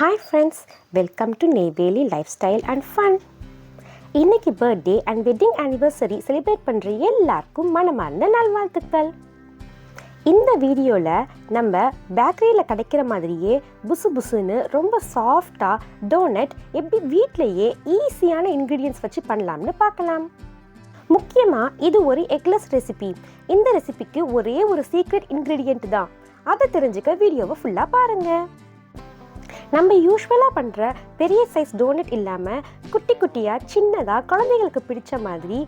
Hi friends welcome to Neyveli life style and fun இன்னைக்கு birthday and wedding anniversary celebrate பண்ணுற எல்லாருக்கும் மனமார்ந்த நல்வாழ்த்துக்கள். இந்த வீடியோவில் நம்ம பேக்கரியில் கிடைக்கிற மாதிரியே புசு புசுன்னு ரொம்ப சாஃப்டாக டோனட் எப்படி வீட்டிலையே ஈஸியான இன்க்ரீடியன்ஸ் வச்சு பண்ணலாம்னு பார்க்கலாம். முக்கியமாக இது ஒரு எக்லெஸ் ரெசிபி இந்த ரெசிபிக்கு ஒரே ஒரு சீக்ரெட் இன்க்ரீடியண்ட் தான். அதை தெரிஞ்சுக்க வீடியோவை ஃபுல்லாக பாருங்கள் நம்ம யூஸ்வலாக பண்ணுற பெரிய சைஸ் டோனட் இல்லாமல் குட்டி குட்டியாக சின்னதாக குழந்தைங்களுக்கு பிடிச்ச மாதிரி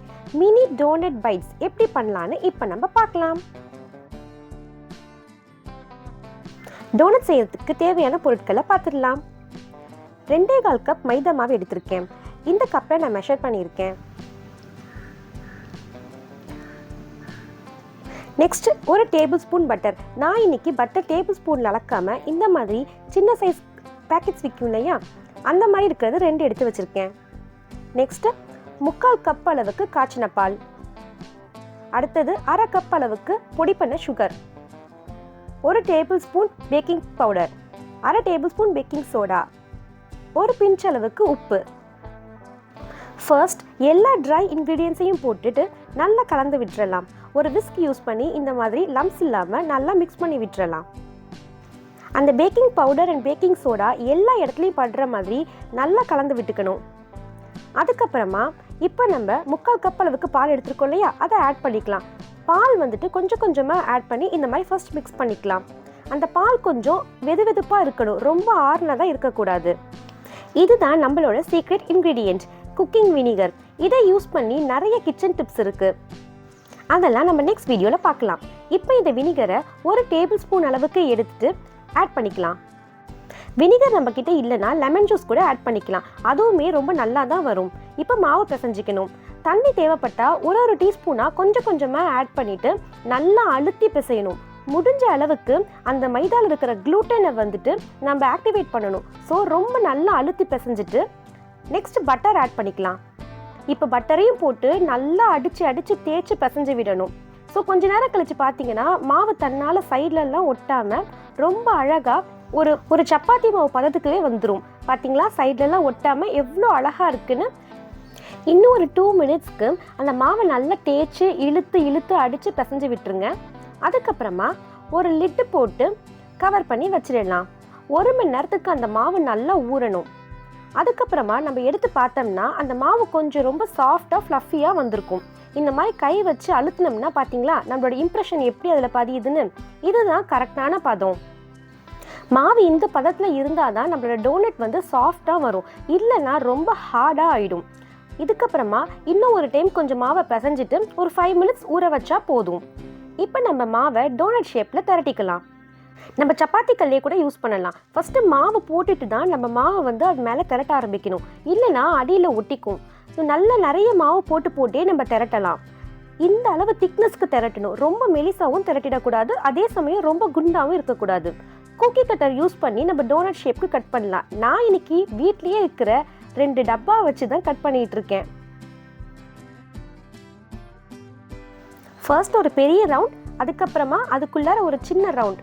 மினி டோனட் பைட்ஸ் எப்படி பண்ணலான்னு இப்போ நம்ம பார்க்கலாம். டோனட் செய்யறதுக்கு தேவையான பொருட்களை பார்த்துடலாம். ரெண்டே கால் கப் மைதா மாவு எடுத்திருக்கேன். இந்த கப்பை நான் மெஷர் பண்ணியிருக்கேன். நெக்ஸ்ட் ஒரு டேபிள் ஸ்பூன் பட்டர் நான் இன்னைக்கு பட்டர் டேபிள் ஸ்பூன் அளக்காம இந்த மாதிரி சின்ன சைஸ் பேக்கெட்ஸ் விற்கும் இல்லையா அந்த மாதிரி இருக்கிறது ரெண்டு எடுத்து வச்சுருக்கேன். நெக்ஸ்ட்டு முக்கால் கப் அளவுக்கு காய்ச்சின பால். அடுத்தது அரை கப் அளவுக்கு பொடி பண்ண சுகர் ஒரு டேபிள் ஸ்பூன் பேக்கிங் பவுடர் அரை டேபிள் ஸ்பூன் பேக்கிங் சோடா ஒரு பிஞ்ச் அளவுக்கு உப்பு. ஃபர்ஸ்ட் எல்லா ட்ரை இன்க்ரீடியன்ஸையும் போட்டுட்டு நல்லா கலந்து விட்டுறலாம். ஒரு விஸ்க் யூஸ் பண்ணி இந்த மாதிரி லம்ஸ் இல்லாமல் நல்லா மிக்ஸ் பண்ணி விட்டுறலாம். அந்த baking powder and baking soda எல்லா இடத்துலையும் படுற மாதிரி நல்லா கலந்து விட்டுக்கணும். அதுக்கப்புறமா இப்போ நம்ம முக்கால் கப் அளவுக்கு பால் எடுத்துருக்கோம் இல்லையா? அதை ஆட் பண்ணிக்கலாம். பால் வந்துட்டு கொஞ்சம் கொஞ்சமாக ஆட் பண்ணி இந்த மாதிரி ஃபர்ஸ்ட் மிக்ஸ் பண்ணிக்கலாம். அந்த பால் கொஞ்சம் வெது வெதுப்பாக இருக்கணும். ரொம்ப ஆறுனதாக இருக்கக்கூடாது. இதுதான் நம்மளோட சீக்ரெட் இன்க்ரீடியன்ட் குக்கிங் வினிகர் இதை யூஸ் பண்ணி நிறைய கிச்சன் டிப்ஸ் இருக்குது அதெல்லாம் நம்ம நெக்ஸ்ட் வீடியோவில் பார்க்கலாம். இப்போ இந்த வினிகரை ஒரு டேபிள் ஸ்பூன் அளவுக்கு எடுத்துட்டு ஆட் பண்ணிக்கலாம். வினிகர் நம்ம கிட்ட இல்லைன்னா லெமன் ஜூஸ் கூட ஆட் பண்ணிக்கலாம். அதுவுமே ரொம்ப நல்லா தான் வரும். இப்போ மாவு பிசைஞ்சிக்கணும். தண்ணி தேவைப்பட்டால் ஒரு ஒரு டீஸ்பூனாக கொஞ்சம் கொஞ்சமாக ஆட் பண்ணிவிட்டு நல்லா அழுத்தி பிசையணும். முடிஞ்ச அளவுக்கு அந்த மைதாவில் இருக்கிற க்ளூட்டனை வந்துட்டு நம்ம ஆக்டிவேட் பண்ணணும். ஸோ ரொம்ப நல்லா அழுத்தி பிசைஞ்சிட்டு நெக்ஸ்ட் பட்டர் ஆட் பண்ணிக்கலாம். இப்போ பட்டரையும் போட்டு நல்லா அடித்து அடித்து தேய்ச்சி பிசைஞ்சு விடணும். ஸோ கொஞ்ச நேரம் கழிச்சு பார்த்தீங்கன்னா மாவு தன்னால் சைட்லலாம் ஒட்டாமல் ரொம்ப அழகாக ஒரு ஒரு சப்பாத்தி மாவு பதத்துக்கவே வந்துடும் பார்த்தீங்களா சைட்லலாம் ஒட்டாமல் எவ்வளோ அழகாக இருக்குன்னு. இன்னும் ஒரு டூ மினிட்ஸ்க்கு அந்த மாவை நல்லா தேய்ச்சி இழுத்து இழுத்து அடித்து பிசைஞ்சு விட்டுருங்க. அதுக்கப்புறமா ஒரு லிட்டு போட்டு கவர் பண்ணி வச்சிடலாம். ஒரு மணி நேரத்துக்கு அந்த மாவு நல்லா ஊறணும். அதுக்கப்புறமா நம்ம எடுத்து பார்த்தோம்னா அந்த மாவு கொஞ்சம் ரொம்ப சாஃப்டாக ஃப்ளஃபியாக வந்திருக்கும். இந்த மாதிரி கை வச்சு அழுத்தினோம்னா பார்த்தீங்களா நம்மளோட இம்ப்ரெஷன் எப்படி அதில் பதியுதுன்னு இதுதான் கரெக்டான பதம். மாவு இந்த பதத்தில் இருந்தால் தான் நம்மளோட டோனட் வந்து சாஃப்டாக வரும். இல்லைன்னா ரொம்ப ஹார்டாக ஆகிடும் இதுக்கப்புறமா இன்னும் ஒரு டைம் கொஞ்சம் மாவை பிசைஞ்சிட்டு ஒரு ஃபைவ் மினிட்ஸ் ஊற வச்சா போதும். இப்போ நம்ம மாவை டோனட் ஷேப்பில் திரட்டிக்கலாம். நம்ம சப்பாத்தி கல்லையே கூட யூஸ் பண்ணலாம். ஃபஸ்ட்டு மாவு போட்டுட்டு தான் நம்ம மாவை வந்து அது மேலே திரட்ட ஆரம்பிக்கணும். இல்லைன்னா அடியில் ஒட்டிக்கும். ஸோ நல்லா நிறைய மாவு போட்டு போட்டே நம்ம திரட்டலாம். இந்த அளவு திக்னஸ்க்கு திரட்டணும். ரொம்ப மெலிசாவும் திரட்டிடக்கூடாது. அதே சமயம் ரொம்ப குண்டாகவும் இருக்கக்கூடாது. குக்கி கட்டர் யூஸ் பண்ணி நம்ம டோனட் ஷேப்க்கு கட் பண்ணலாம். நான் இன்னைக்கு வீட்லேயே இருக்கிற ரெண்டு டப்பா வச்சு தான் கட் பண்ணிட்டு இருக்கேன். ஃபர்ஸ்ட் ஒரு பெரிய ரவுண்ட் அதுக்கப்புறமா அதுக்குள்ளார ஒரு சின்ன ரவுண்ட்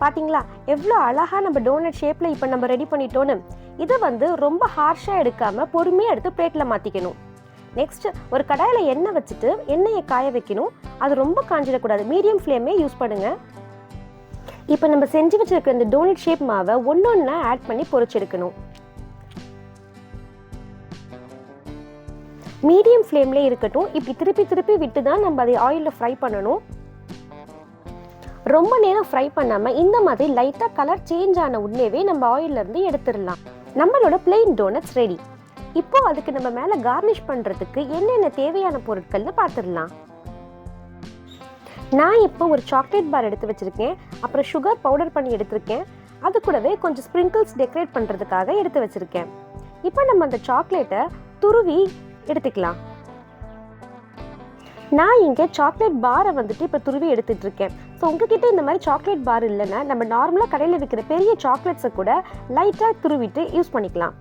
பார்த்தீங்களா எவ்வளோ அழகாக நம்ம டோனட் ஷேப்பில் இப்போ நம்ம ரெடி பண்ணிட்டோன்னு. இதை வந்து ரொம்ப ஹார்ஷாக எடுக்காமல் பொறுமையாக எடுத்து பிளேட்டில் மாற்றிக்கணும் நெக்ஸ்ட் ஒரு கடாயில் எண்ணெய் வச்சுட்டு எண்ணெயை காய வைக்கணும். அது ரொம்ப காஞ்சிடக்கூடாது. மீடியம் ஃப்ளேமே யூஸ் பண்ணுங்க. இப்போ நம்ம செஞ்சு வச்சிருக்க இந்த டோனட் ஷேப் மாவை ஒன்று ஒன்றா ஆட் பண்ணி பொறிச்செடுக்கணும் மீடியம் ஃப்ளேம்லேயே இருக்கட்டும். இப்படி திருப்பி திருப்பி விட்டு தான் நம்ம அதை ஆயிலில் ஃப்ரை பண்ணணும். ரொம்ப நேரம் ஃப்ரை பண்ணாமல் இந்த மாதிரி லைட்டாக கலர் சேஞ்ச் ஆன உடனேவே நம்ம ஆயிலிருந்து எடுத்துடலாம். நம்மளோட பிளெயின் டோனட்ஸ் ரெடி இப்போ அதுக்கு நம்ம மேலே கார்னிஷ் பண்ணுறதுக்கு என்னென்ன தேவையான பொருட்கள்னு பார்த்துடலாம். நான் இப்போ ஒரு சாக்லேட் பார் எடுத்து வச்சுருக்கேன். அப்புறம் சுகர் பவுடர் பண்ணி எடுத்திருக்கேன். அது கூடவே கொஞ்சம் ஸ்ப்ரிங்கிள்ஸ் டெக்கரேட் பண்ணுறதுக்காக எடுத்து வச்சுருக்கேன். இப்போ நம்ம அந்த சாக்லேட்டை துருவி எடுத்துக்கலாம். நான் இங்கே சாக்லேட் பாரை வந்துட்டு இப்போ துருவி எடுத்துட்டு இருக்கேன். ஸோ உங்ககிட்ட இந்த மாதிரி சாக்லேட் பார் இல்லைன்னா நம்ம நார்மலாக கடையில் விற்கிற பெரிய சாக்லேட்ஸை கூட லைட்டாக துருவிட்டு யூஸ் பண்ணிக்கலாம்.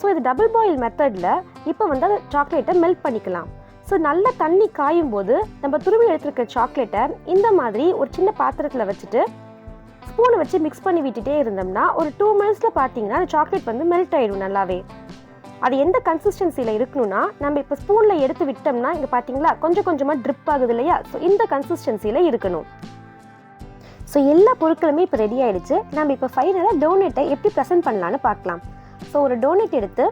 ஸோ இது டபுள் பாயில் மெத்தடில் இப்போ வந்து அந்த சாக்லேட்டை மெல்ட் பண்ணிக்கலாம். ஸோ நல்ல தண்ணி காயும் போது நம்ம துருவி எடுத்துருக்க சாக்லேட்டை இந்த மாதிரி ஒரு சின்ன பாத்திரத்தில் வச்சுட்டு ஸ்பூனை வச்சு மிக்ஸ் பண்ணி விட்டுட்டே இருந்தோம்னா ஒரு டூ மினிட்ஸில் பார்த்தீங்கன்னா அந்த சாக்லேட் வந்து மெல்ட் ஆயிடும் நல்லாவே. அது எந்த கன்சிஸ்டன்சியில் இருக்கணும்னா நம்ம இப்போ ஸ்பூனில் எடுத்து விட்டோம்னா இங்கே பார்த்தீங்களா கொஞ்சம் கொஞ்சமாக ட்ரிப் ஆகுது இல்லையா? ஸோ இந்த கன்சிஸ்டன்சியில் இருக்கணும். ஸோ எல்லா பொருட்களுமே இப்போ ரெடி ஆயிடுச்சு. நம்ம இப்போ ஃபைனலாக டோனேட்டை எப்படி ப்ரெசென்ட் பண்ணலான்னு பார்க்கலாம். ஸோ ஒரு டோனேட் எடுத்து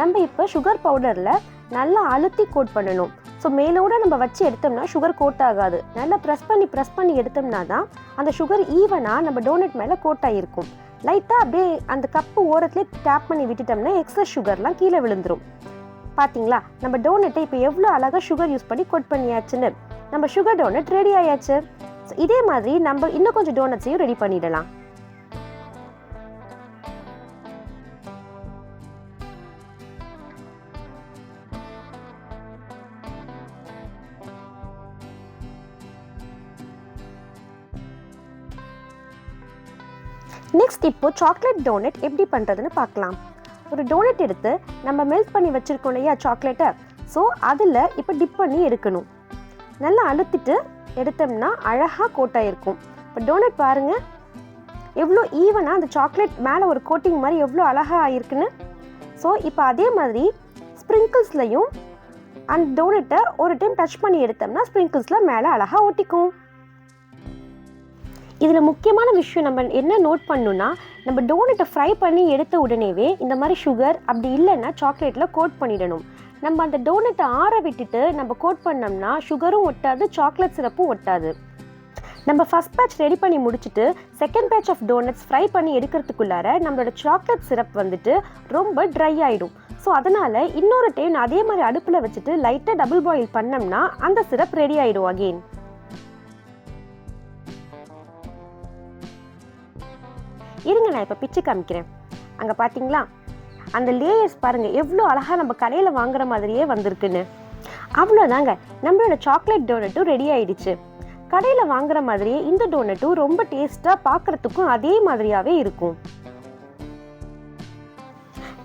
நம்ம இப்போ சுகர் பவுடரில் நல்லா அழுத்தி கோட் பண்ணணும். ஸோ மேலோட நம்ம வச்சு எடுத்தோம்னா சுகர் கோட் ஆகாது. நல்லா ப்ரெஸ் பண்ணி ப்ரெஸ் பண்ணி எடுத்தோம்னா தான் அந்த சுகர் ஈவனாக நம்ம டோனட் மேலே கோட் ஆகிருக்கும் லைட்டாக அப்படியே அந்த கப்பு ஓரத்துலேயே டேப் பண்ணி விட்டுட்டோம்னா எக்ஸஸ் சுகர்லாம் கீழே விழுந்துடும் பார்த்தீங்களா நம்ம டோனட்டை இப்போ எவ்வளோ அழகாக சுகர் யூஸ் பண்ணி கோட் பண்ணியாச்சுன்னு. நம்ம சுகர் டோனட் ரெடி ஆயாச்சு. டோனட்ஸ் இதே மாதிரி நம்ம இன்னும் கொஞ்சம் டோனட்ஸையும் ரெடி பண்ணிடலாம். நெக்ஸ்ட் இப்போ சாக்லேட் டோனட் எப்படி பண்ணுறதுன்னு பார்க்கலாம். ஒரு டோனட் எடுத்து நம்ம மெல்ட் பண்ணி வச்சுருக்கோம் இல்லையா சாக்லேட்டை ஸோ அதில் இப்போ டிப் பண்ணி எடுக்கணும். நல்லா அழுத்திட்டு எடுத்தோம்னா அழகாக கோட்டாயிருக்கும் இப்போ டோனட் பாருங்கள் எவ்வளோ ஈவனாக அந்த சாக்லேட் மேலே ஒரு கோட்டிங் மாதிரி எவ்வளோ அழகாக ஆயிருக்குன்னு ஸோ இப்போ அதே மாதிரி ஸ்ப்ரிங்கிள்ஸ்லையும் அந்த டோனட்டை ஒரு டைம் டச் பண்ணி எடுத்தோம்னா ஸ்ப்ரிங்கிள்ஸில் மேலே அழகாக ஒட்டிக்கும். இதில் முக்கியமான விஷயம் நம்ம என்ன நோட் பண்ணணும்னா நம்ம டோனட்டை ஃப்ரை பண்ணி எடுத்த உடனேவே இந்த மாதிரி சுகர் அப்படி இல்லைன்னா சாக்லேட்டில் கோட் பண்ணிடணும். நம்ம அந்த டோனட்டை ஆற விட்டுட்டு நம்ம கோட் பண்ணோம்னா சுகரும் ஒட்டாது சாக்லேட் சிரப்பும் ஒட்டாது. நம்ம ஃபஸ்ட் பேட்ச் ரெடி பண்ணி முடிச்சுட்டு second batch of donuts fry பண்ணி எடுக்கிறதுக்குள்ளார நம்மளோட சாக்லேட் சிரப் வந்துட்டு ரொம்ப ட்ரை ஆகிடும் ஸோ அதனால் இன்னொரு டைம் அதே மாதிரி அடுப்பில் வச்சுட்டு லைட்டாக டபுள் பாயில் பண்ணோம்னா அந்த சிரப் ரெடி ஆகிடும் அகெயின் இருங்க நான் இப்போ பிச்சு காமிக்கிறேன். அங்கே பார்த்தீங்களா அந்த லேயர்ஸ் பாருங்கள் எவ்வளோ அழகாக நம்ம கடையில் வாங்குற மாதிரியே வந்திருக்குன்னு. அவ்வளோதாங்க நம்மளோட சாக்லேட் டோனட்டும் ரெடி ஆயிடுச்சு. கடையில் வாங்குற மாதிரியே இந்த டோனட்டும் ரொம்ப டேஸ்ட்டாக பார்க்குறதுக்கும் அதே மாதிரியாகவே இருக்கும்.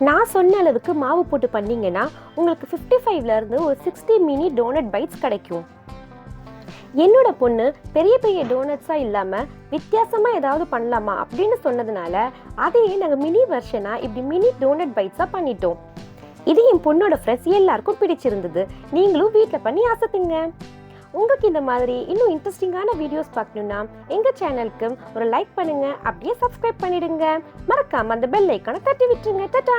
நான் சொன்ன அளவுக்கு மாவு போட்டு பண்ணீங்கன்னா உங்களுக்கு ஃபிஃப்டி ஃபைவ்லேருந்து ஒரு சிக்ஸ்டி மினி டோனட் பைட்ஸ் கிடைக்கும். என்னோட பொண்ணு பெரிய பெரிய டோனட்ஸாக இல்லாமல் வித்தியாசமாக ஏதாவது பண்ணலாமா அப்படின்னு சொன்னதுனால அதையே நாங்கள் மினி வெர்ஷனாக இப்படி மினி டோனட் பைட்ஸாக பண்ணிட்டோம். இது என் பொண்ணோட ஃப்ரெண்ட்ஸ் எல்லாருக்கும் பிடிச்சிருந்தது. நீங்களும் வீட்டில் பண்ணி ஆசைத்துங்க உங்களுக்கு இந்த மாதிரி இன்னும் இன்ட்ரெஸ்டிங்கான வீடியோஸ் பார்க்கணும்னா எங்கள் சேனலுக்கு ஒரு லைக் பண்ணுங்க அப்படியே சப்ஸ்கிரைப் பண்ணிடுங்க. மறக்காம அந்த பெல் ஐக்கானை தட்டி விட்டுருங்க. டட்டா!